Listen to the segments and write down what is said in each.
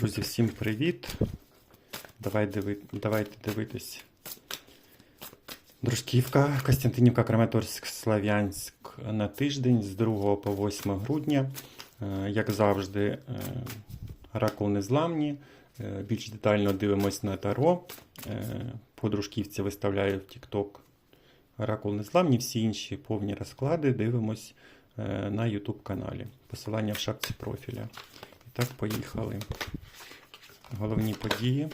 Друзі, всім привіт! Давай диви... Давайте дивитись. Дружківка, Костянтинівка, Краматорськ, Слав'янськ на тиждень з 2 по 8 грудня. Е, Як завжди, е, Оракул незламні. Е, Більш детально дивимось на Таро. По дружківці виставляю в TikTok Оракул незламні. Всі інші повні розклади дивимось на YouTube каналі. Посилання в шапці профіля. Так, поїхали. Головні події.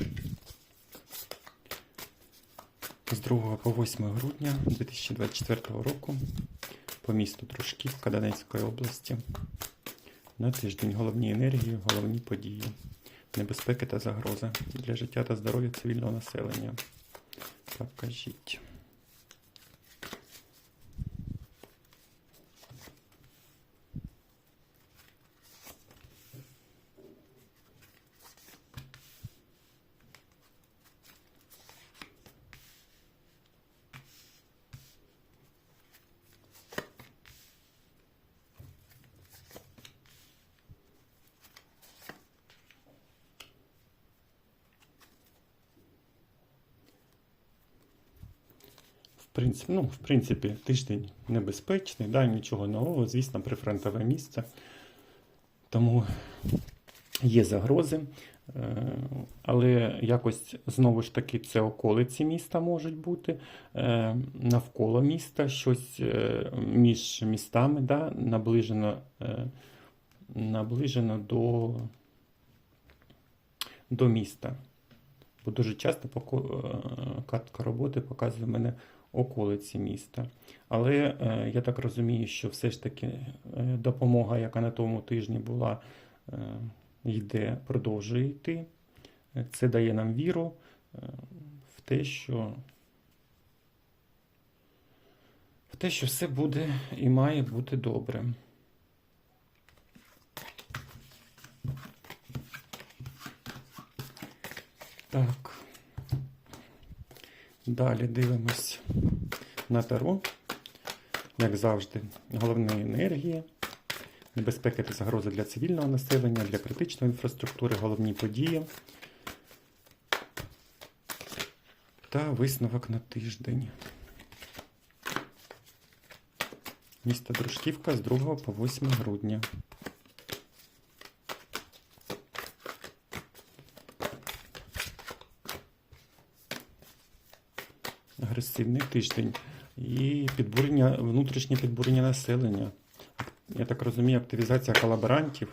З 2 по 8 грудня 2024 року по місту Дружківка Донецької області. На тиждень головні енергії, головні події, небезпеки та загрози для життя та здоров'я цивільного населення. Покажіть. Принципі, ну, в принципі, тиждень небезпечний, да, нічого нового, звісно, прифронтове місце. Тому є загрози. Е, Але якось знову ж таки це околиці міста можуть бути, е, навколо міста, щось е, між містами, да, наближено, наближено до, до міста. Бо дуже часто картка роботи показує мене околиці міста. Але е, я так розумію, що все ж таки е, допомога, яка на тому тижні була, е, йде, продовжує йти. Це дає нам віру е, в те, що в те, що все буде і має бути добре. Так. Далі дивимось на таро. Як завжди, головні енергії, небезпеки та загрози для цивільного населення, для критичної інфраструктури, головні події та висновок на тиждень. Місто Дружківка з 2 по 8 грудня. Агресивний тиждень і підбурення, внутрішнє підбурення населення. Я так розумію, активізація колаборантів.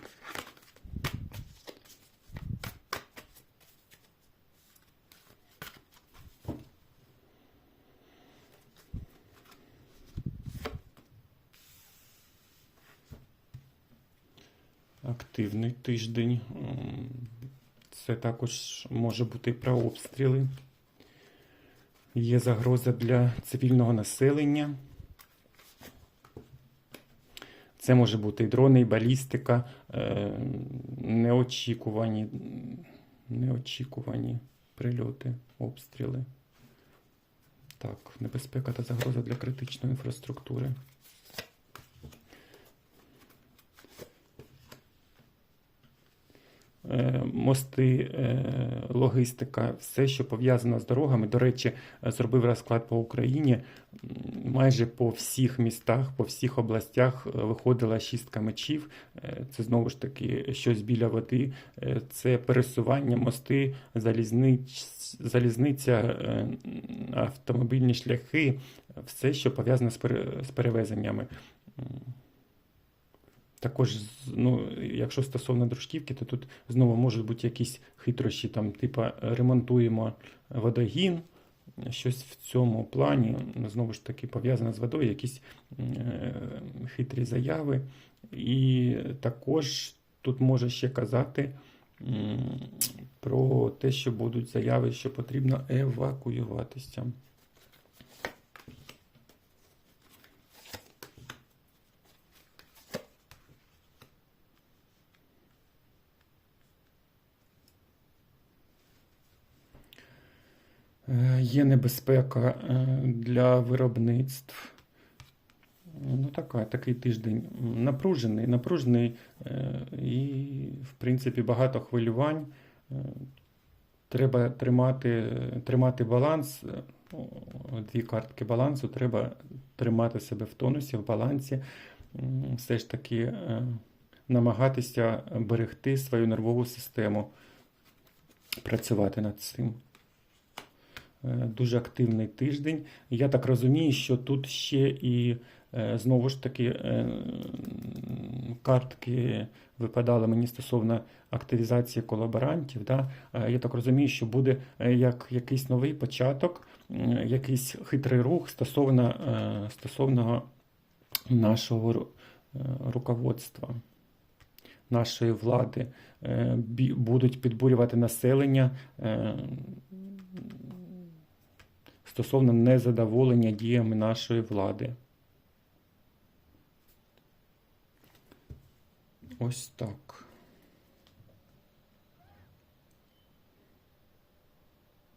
Активний тиждень. Це також може бути про обстріли. Є загроза для цивільного населення. Це може бути і дрони, і балістика, е, неочікувані, неочікувані прильоти, обстріли. Так, небезпека та загроза для критичної інфраструктури. Мости, е, логістика, все, що пов'язано з дорогами. До речі, е, зробив розклад по Україні. Майже по всіх містах, по всіх областях е, виходила шістка мечів. Е, Це знову ж таки щось біля води, Е, це пересування, мости, залізниць, залізниця, е, автомобільні шляхи, все, що пере- з перевезеннями. Також, ну, якщо стосовно дружківки, то тут знову можуть бути якісь хитрощі, там, типа ремонтуємо водогін, щось в цьому плані, знову ж таки, пов'язане з водою, якісь е, хитрі заяви. І також тут може ще казати про те, що будуть заяви, що потрібно евакуюватися. Є небезпека е, для виробництв. Ну, така, такий тиждень напружений, напружений е, і, в принципі, багато хвилювань. Е, Треба тримати, тримати баланс. е, Дві картки балансу. Треба тримати себе в тонусі, в балансі. Все ж таки е, намагатися берегти свою нервову систему, працювати над цим. Е, Дуже активний тиждень. Я так розумію, що тут ще і е, знову ж таки е, картки випадали мені стосовно активізації колаборантів. Да? Я так розумію, що буде як якийсь новий початок, якийсь хитрий рух стосовно, стосовно нашого руководства, нашої влади. Будуть підбурювати населення. Стосовно незадоволення діями нашої влади. Ось так.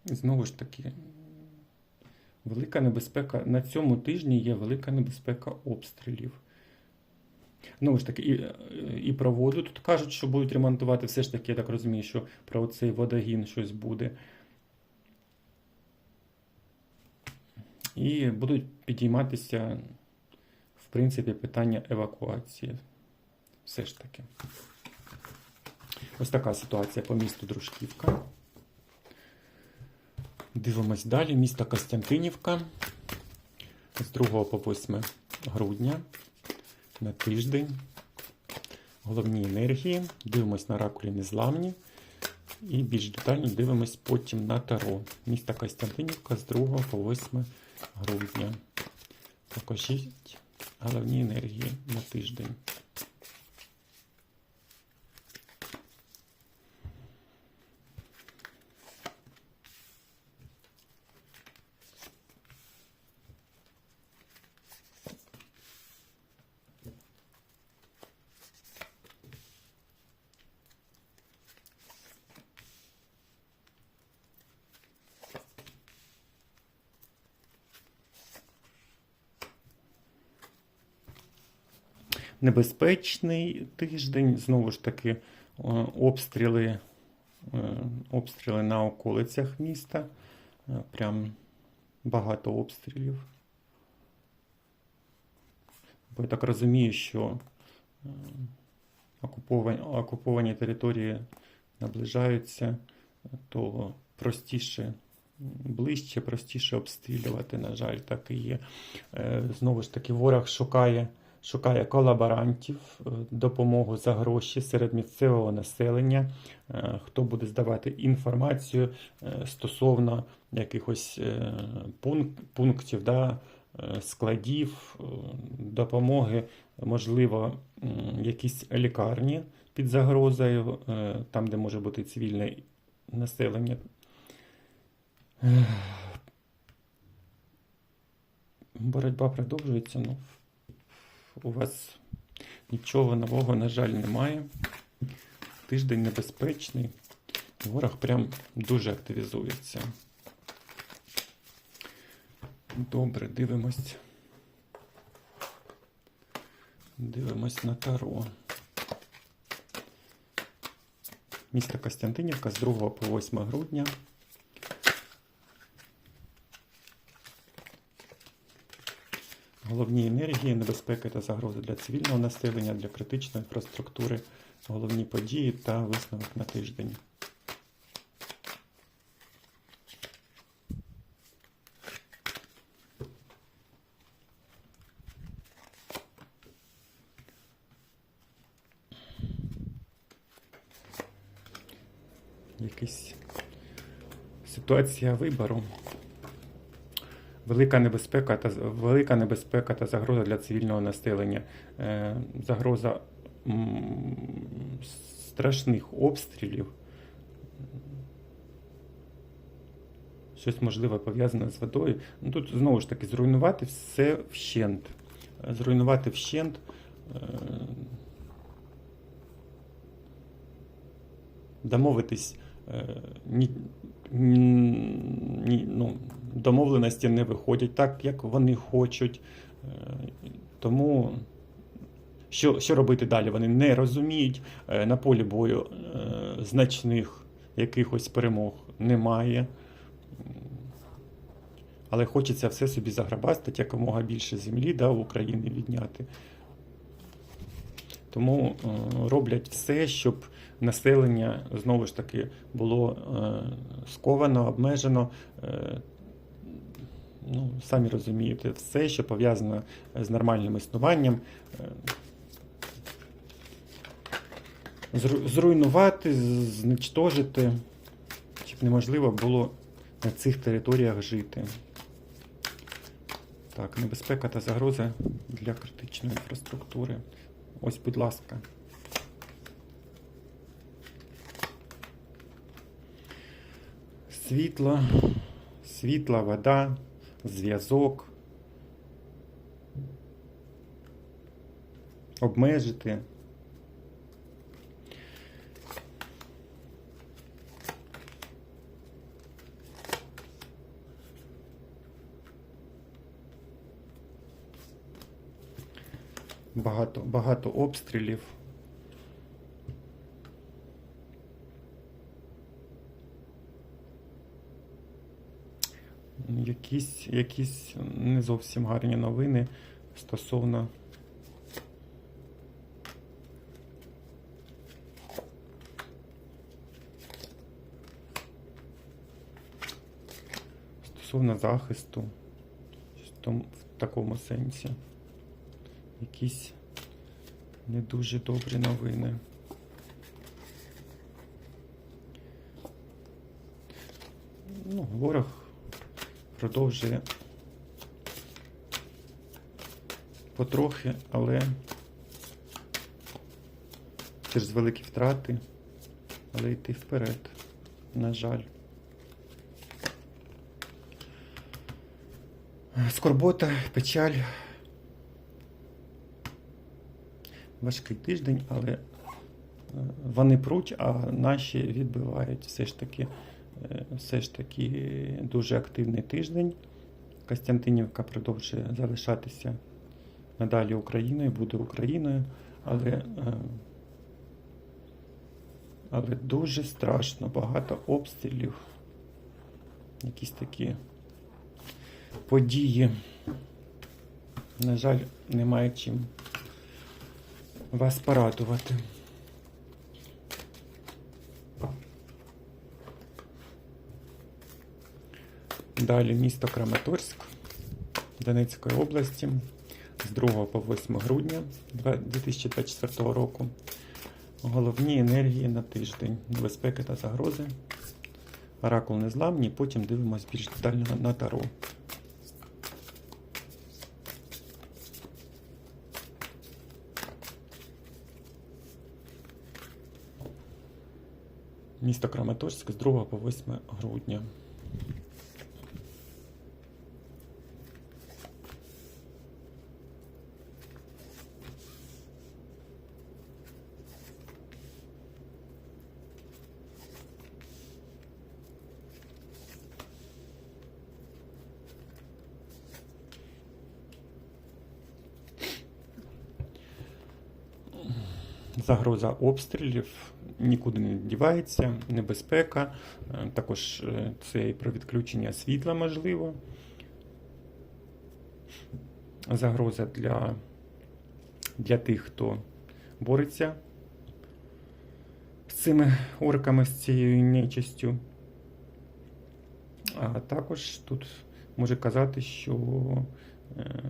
Знову ж таки, велика небезпека. На цьому тижні є велика небезпека обстрілів. Знову ж таки, і, і про воду тут кажуть, що будуть ремонтувати. Все ж таки, я так розумію, що про цей водогін щось буде. І будуть підійматися, в принципі, питання евакуації. Все ж таки. Ось така ситуація по місту Дружківка. Дивимось далі. Місто Костянтинівка з 2 по 8 грудня на тиждень. Головні енергії. Дивимось на ракулі незламні. І більш детально дивимось потім на Таро. Місто Костянтинівка з 2 по 8 грудня. Покажіть головні енергії на тиждень. Небезпечний тиждень, знову ж таки, е, обстріли, е, обстріли на околицях міста. Е, Прям багато обстрілів. Бо я так розумію, що окуповані, окуповані території наближаються, то простіше, ближче, простіше обстрілювати, на жаль, так і є. Знову ж таки, ворог шукає шукає колаборантів, е, допомогу за гроші серед місцевого населення, е, хто буде здавати інформацію е, стосовно якихось пунктів, да, складів, допомоги, можливо, якісь лікарні під загрозою, там, де може бути цивільне населення. Боротьба продовжується. Ну, у вас нічого нового, на жаль, немає. Тиждень небезпечний. Ворог прям дуже активізується. Добре, дивимось. Дивимось на Таро. Місто Костянтинівка з 2 по 8 грудня. Головні енергії, небезпеки та загрози для цивільного населення, для критичної інфраструктури, головні події та висновок на тиждень. Якась ситуація вибору. Велика небезпека та велика небезпека та загроза для цивільного населення. Е, загроза страшних обстрілів. Щось можливе пов'язане з водою. Ну, тут знову ж таки зруйнувати все вщент. Зруйнувати вщент. е, Домовитись е, ні, ні, ну, домовленості не виходять так, як вони хочуть. Тому що, що робити далі? Вони не розуміють. Е, На полі бою е, значних якихось перемог немає. Але хочеться все собі заграбастати, якомога більше землі да, в Україні відняти. Тому е, роблять все, щоб населення знову ж таки було е, сковано, обмежено. Е, ну, самі розумієте, все, що пов'язано з нормальним існуванням. е, Зруйнувати, зничтожити, щоб неможливо було на цих територіях жити. Так, небезпека та загроза для критичної інфраструктури. Ось, будь ласка. Світло, світла, вода, зв'язок. Обмежити. Багато, багато обстрілів. Якісь, якісь не зовсім гарні новини стосовно стосовно захисту в такому сенсі. Якісь не дуже добрі новини. Ну, ворог продовжує потрохи, але через великі втрати, але йти вперед, на жаль. Скорбота, печаль. Важкий тиждень, але е, вони пруть, а наші відбивають. Все ж таки, все ж таки дуже активний тиждень. Костянтинівка продовжує залишатися надалі Україною, буде Україною, але, е, але дуже страшно, багато обстрілів. Якісь такі події. На жаль, немає чим вас порадувати. Далі місто Краматорськ Донецької області з 2 по 8 грудня 2024 року. Головні енергії на тиждень, небезпеки та загрози. Оракул незламні, потім дивимось більш детально на таро. Місто Краматорськ з 2 по 8 грудня. Загроза обстрілів нікуди не дівається, небезпека. Е, Також е, це і про відключення світла можливо. Загроза для, для тих, хто бореться з цими орками, з цією нечистю. А також тут може казати, що е,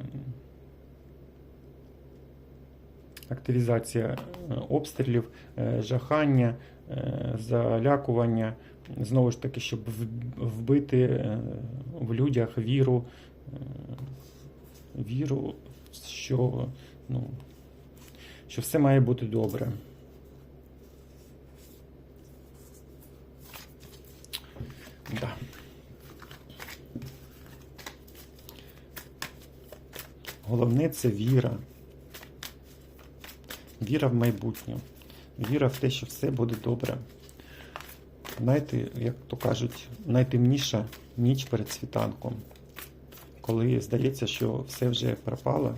активізація е, обстрілів, е, жахання, е, залякування, знову ж таки, щоб вбити в людях віру, віру, що, ну, що все має бути добре. Да. Головне це віра. Віра в майбутнє. Віра в те, що все буде добре. Знаєте, як то кажуть, найтемніша ніч перед світанком. коли здається, що все вже пропало,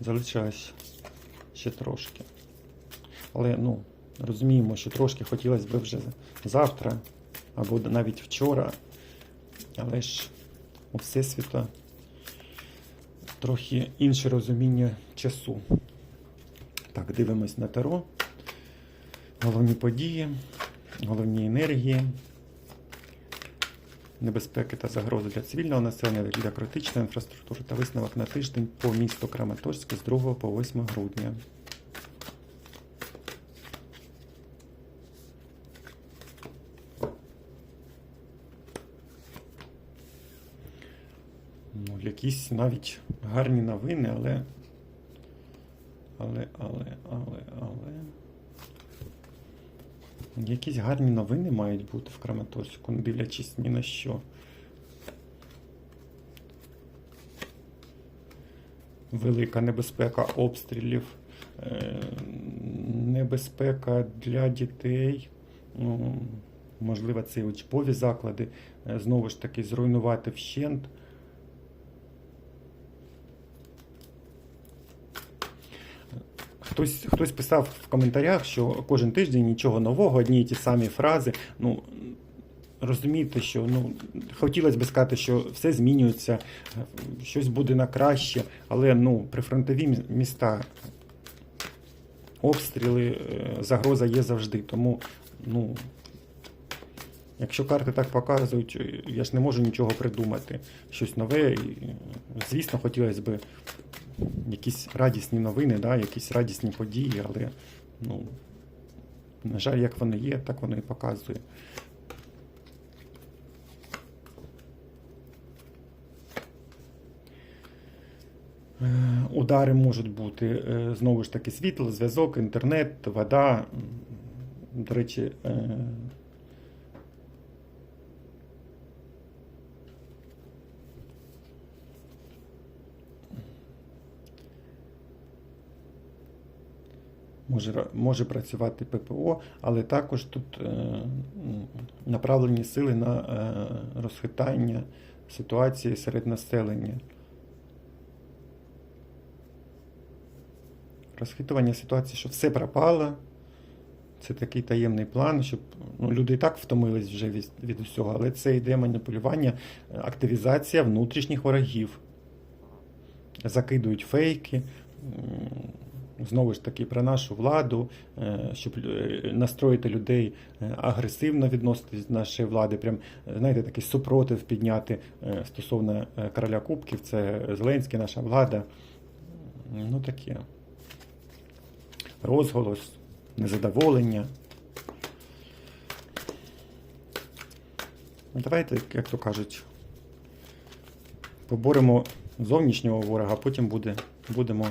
залишилось ще трошки. Але ну, розуміємо, що трошки хотілося б вже завтра або навіть вчора. Але ж у Всесвіта трохи інше розуміння часу. Так, дивимось на Таро. Головні події, головні енергії, небезпеки та загрози для цивільного населення, для критичної інфраструктури та висновок на тиждень по місту Краматорськ з 2 по 8 грудня. Ну, якісь навіть гарні новини, але. Але, але, але, але. Якісь гарні новини мають бути в Краматорську, не дивлячись ні на що. Велика небезпека обстрілів, е, небезпека для дітей. Ну, можливо, це і учбові заклади. е, Знову ж таки, зруйнувати вщент. Хтось, хтось писав в коментарях, що кожен тиждень нічого нового, одні й ті самі фрази. Ну, розумієте, що ну, хотілося б сказати, що все змінюється, щось буде на краще, але ну, прифронтові міста обстріли, е, загроза є завжди. Тому, ну, якщо карти так показують, я ж не можу нічого придумати. Щось нове. І, звісно, хотілося б якісь радісні новини, да, якісь радісні події, але ну, на жаль, як вони є, так воно і показує. Е, Удари можуть бути е, знову ж таки світло, зв'язок, інтернет, вода. До речі, може, може працювати ППО, але також тут е, направлені сили на е, розхитання ситуації серед населення. Розхитування ситуації, що все пропало. Це такий таємний план, щоб ну, люди і так втомились вже від, від усього, але це йде маніпулювання, активізація внутрішніх ворогів. Закидують фейки. Знову ж таки, про нашу владу, е, щоб е, настроїти людей е, агресивно відноситись до нашої влади, прям, знаєте, такий супротив підняти стосовно короля Кубків, це Зеленський, наша влада. Ну таке. Розголос, незадоволення. Ну, Давайте, як то кажуть, поборемо зовнішнього ворога, а потім буде, будемо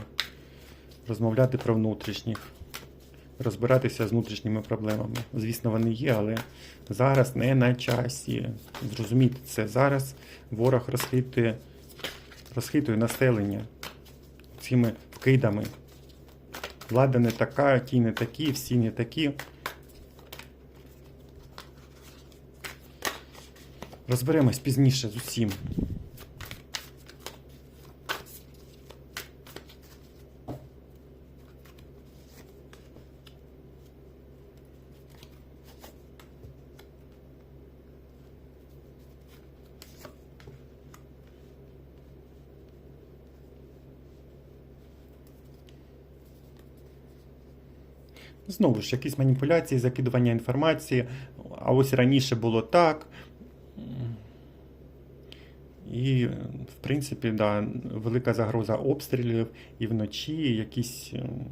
розмовляти про внутрішніх, розбиратися з внутрішніми проблемами. Звісно, вони є, але зараз не на часі. Зрозумійте це. Зараз ворог розхитує, розхитує населення цими вкидами. Влада не така, ті не такі, всі не такі. Розберемось пізніше з усім. Знову ж, якісь маніпуляції, закидування інформації. А ось раніше було так. І, в принципі, да, велика загроза обстрілів і вночі якісь ем,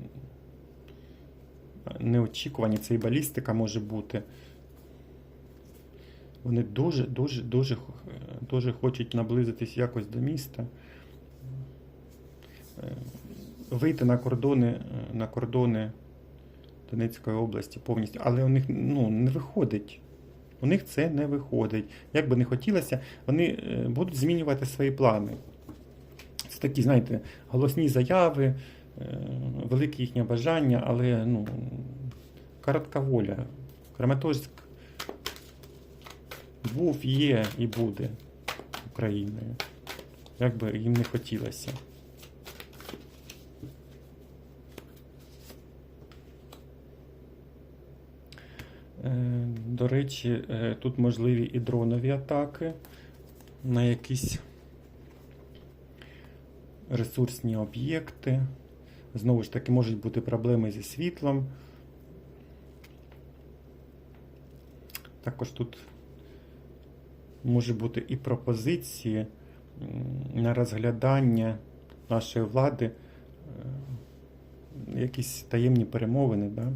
неочікувані, це і балістика може бути. Вони дуже, дуже, дуже, дуже хочуть наблизитись якось до міста. Е, Вийти на кордони, е, на кордони Донецької області повністю, але у них ну, не виходить. У них це не виходить. Як би не хотілося, вони е, будуть змінювати свої плани. Це такі, знаєте, голосні заяви, е, велике їхнє бажання, але ну, коротка воля. Краматорськ був, є і буде. Україною. Як би їм не хотілося. До речі, е, тут можливі і дронові атаки на якісь ресурсні об'єкти. Знову ж таки, можуть бути проблеми зі світлом. Також тут може бути і пропозиції на розглядання нашої влади, е, якісь таємні перемовини, да?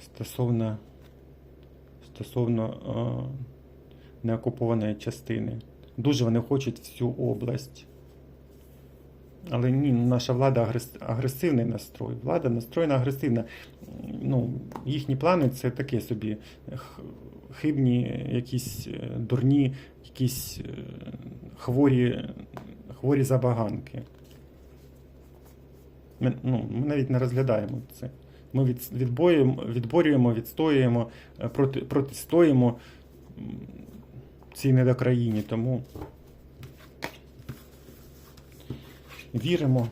стосовно, стосовно е, неокупованої частини. Дуже вони хочуть всю область. Але ні, наша влада агресивний настрой. Влада настроєна агресивна. Ну, їхні плани це таке собі хибні, якісь е, дурні, якісь е, хворі, хворі забаганки. Ми, ну, ми навіть не розглядаємо це. Ми від, відбоюємо, відборюємо, відстоюємо, е, проти, протистоїмо цій недокраїні. Тому віримо,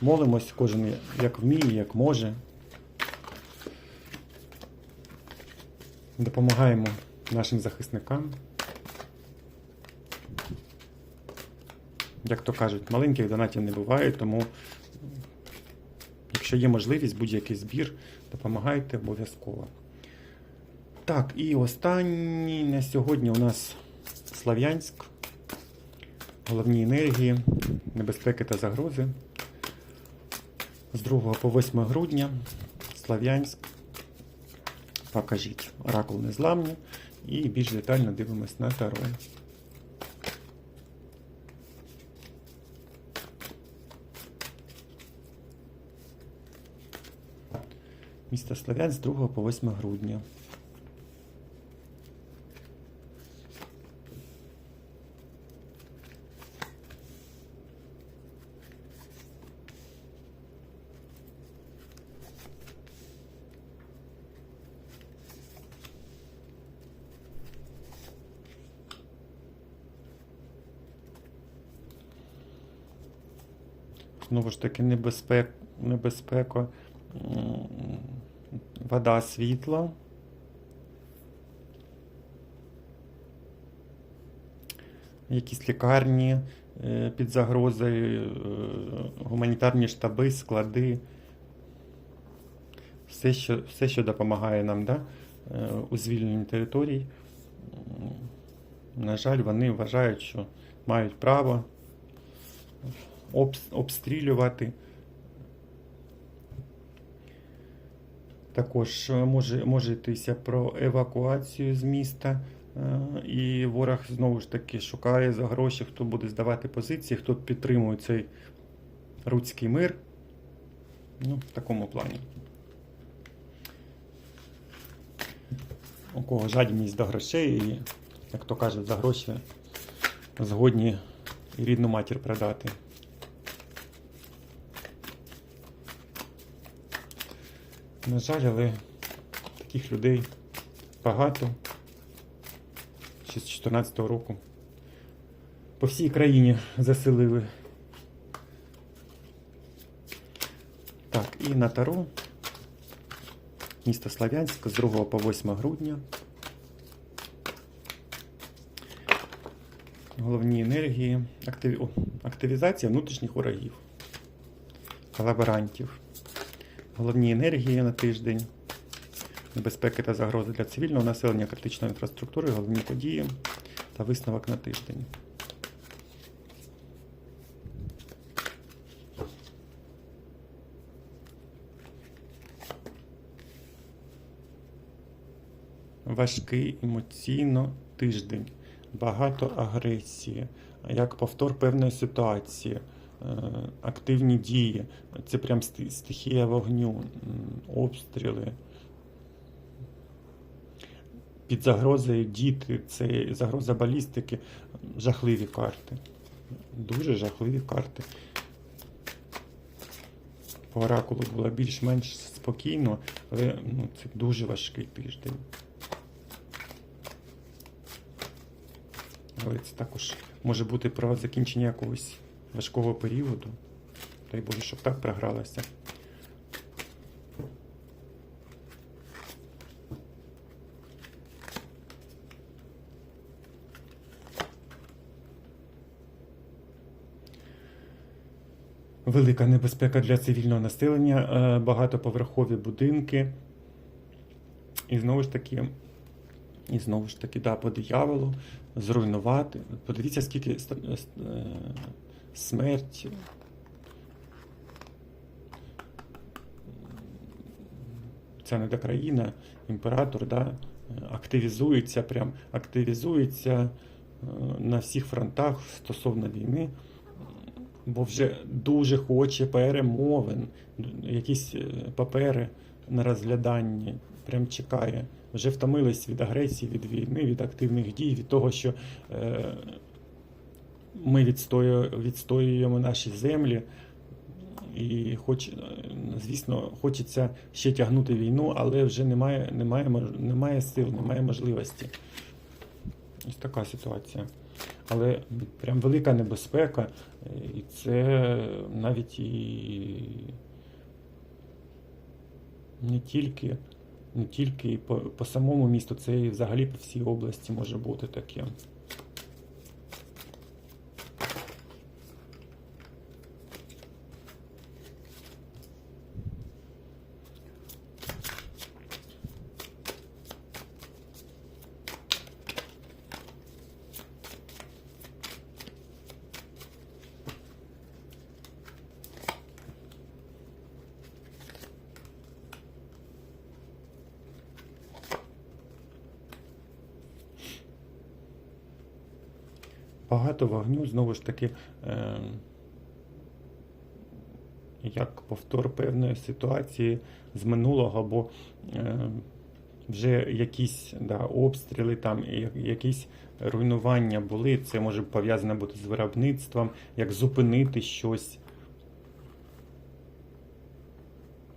молимось кожен як вміє, як може. Допомагаємо нашим захисникам. Як то кажуть, маленьких донатів не буває, тому якщо є можливість, будь-який збір, допомагайте обов'язково. Так, і останній на сьогодні у нас Слав'янськ. Головні енергії, небезпеки та загрози. З 2 по 8 грудня Слав'янськ. Покажіть оракул незламні і більш детально дивимось на таро. Місто Славянськ з 2 по 8 грудня. Знову ж таки, небезпек, небезпека, м, вода, світло. Якісь лікарні е, під загрозою, е, гуманітарні штаби, склади. Все, що, все, що допомагає нам да, е, у звільненні територій. На жаль, вони вважають, що мають право обстрілювати. Також е, може, може йтися про евакуацію з міста. е, І ворог знову ж таки шукає за гроші, хто буде здавати позиції, хто підтримує цей руцький мир. Ну, в такому плані. У кого жадібність до грошей, і, як то кажуть, за гроші згодні рідну матір продати. На жаль, але таких людей багато. Ще з 2014 року. По всій країні заселили. Так, і на Таро. Місто Славянськ з 2 по 8 грудня. Головні енергії. Активізація внутрішніх ворогів. Колаборантів. Головні енергії на тиждень, небезпеки та загрози для цивільного населення, критичної інфраструктури, головні події та висновок на тиждень. Важкий емоційно тиждень, багато агресії, як повтор певної ситуації активні дії. Це прям стихія вогню, обстріли. Під загрозою діти, це загроза балістики. Жахливі карти. Дуже жахливі карти. По оракулу було більш-менш спокійно, але ну, це дуже важкий тиждень. Але це також може бути про закінчення якогось важкого періоду. Дай Боже, щоб так програлося. Велика небезпека для цивільного населення, е, багатоповерхові будинки. І знову ж таки, і знову ж таки, да, по дияволу зруйнувати. Подивіться, скільки е, смерть. Ця не країна, імператор, да, активізується, прям активізується е, на всіх фронтах стосовно війни, бо вже дуже хоче перемовин, якісь е, папери на розгляданні, прям чекає. Вже втомились від агресії, від війни, від активних дій, від того, що е, ми відстоюємо, наші землі. І хоч, е, звісно, хочеться ще тягнути війну, але вже немає, немає, немає сил, немає можливості. Ось така ситуація. Але прям велика небезпека, е, і це навіть і не тільки, не тільки по, по самому місту, це і взагалі по всій області може бути таке. Багато вогню, знову ж таки, е, як повтор певної ситуації з минулого, бо е, вже якісь да, обстріли, там, якісь руйнування були. Це може пов'язано бути з виробництвом, як зупинити щось.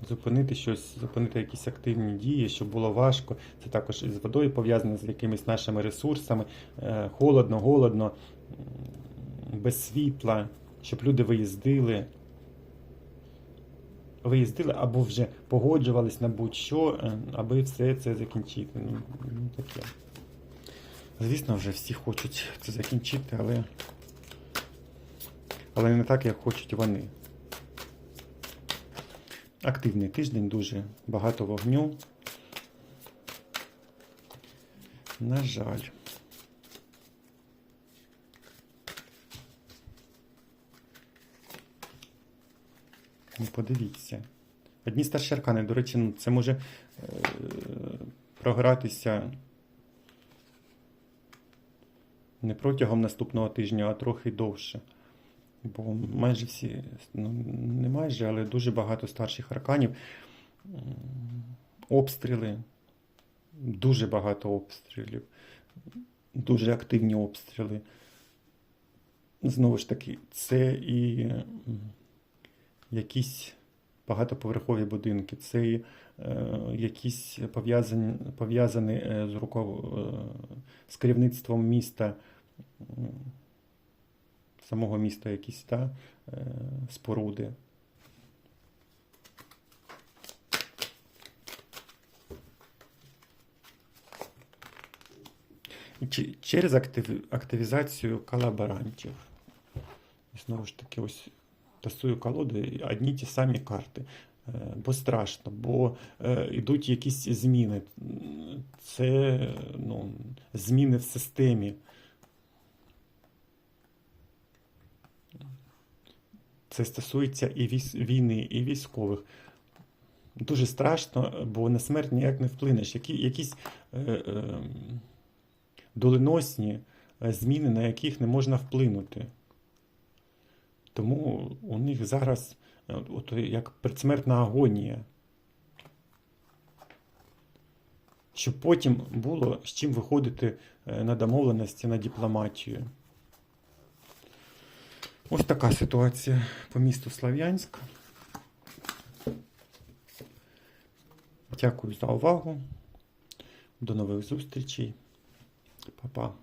Зупинити щось, зупинити якісь активні дії, що було важко. Це також із водою пов'язано з якимись нашими ресурсами. Е, Холодно, голодно, без світла, щоб люди виїздили. Виїздили або вже погоджувались на будь-що, е, аби все це закінчити. Ну, ну, таке. Звісно, вже всі хочуть це закінчити, але, але не так, як хочуть вони. Активний тиждень, дуже багато вогню. На жаль. Подивіться. Одні старші аркани, до речі, ну, це може е, програтися не протягом наступного тижня, а трохи довше. Бо майже всі, ну не майже, але дуже багато старших арканів. Обстріли, дуже багато обстрілів, дуже активні обстріли. Знову ж таки, це і якісь багатоповерхові будинки, це е, якісь пов'язані, пов'язані е, з руков, е, з керівництвом міста, самого міста якісь та, е, споруди. Через активізацію колаборантів. І знову ж таки, ось тасую колоду, і одні ті самі карти. Е, Бо страшно, бо йдуть якісь зміни. Це ну, зміни в системі. Це стосується і війни, і військових. Дуже страшно, бо на смерть ніяк не вплинеш. Які, якісь е, е, доленосні е, зміни, на яких не можна вплинути. Тому у них зараз е, от, як предсмертна агонія. Щоб потім було з чим виходити е, на домовленості, на дипломатію. Ось така ситуація по місту Слов'янськ. Дякую за увагу. До нових зустрічей. Па-па.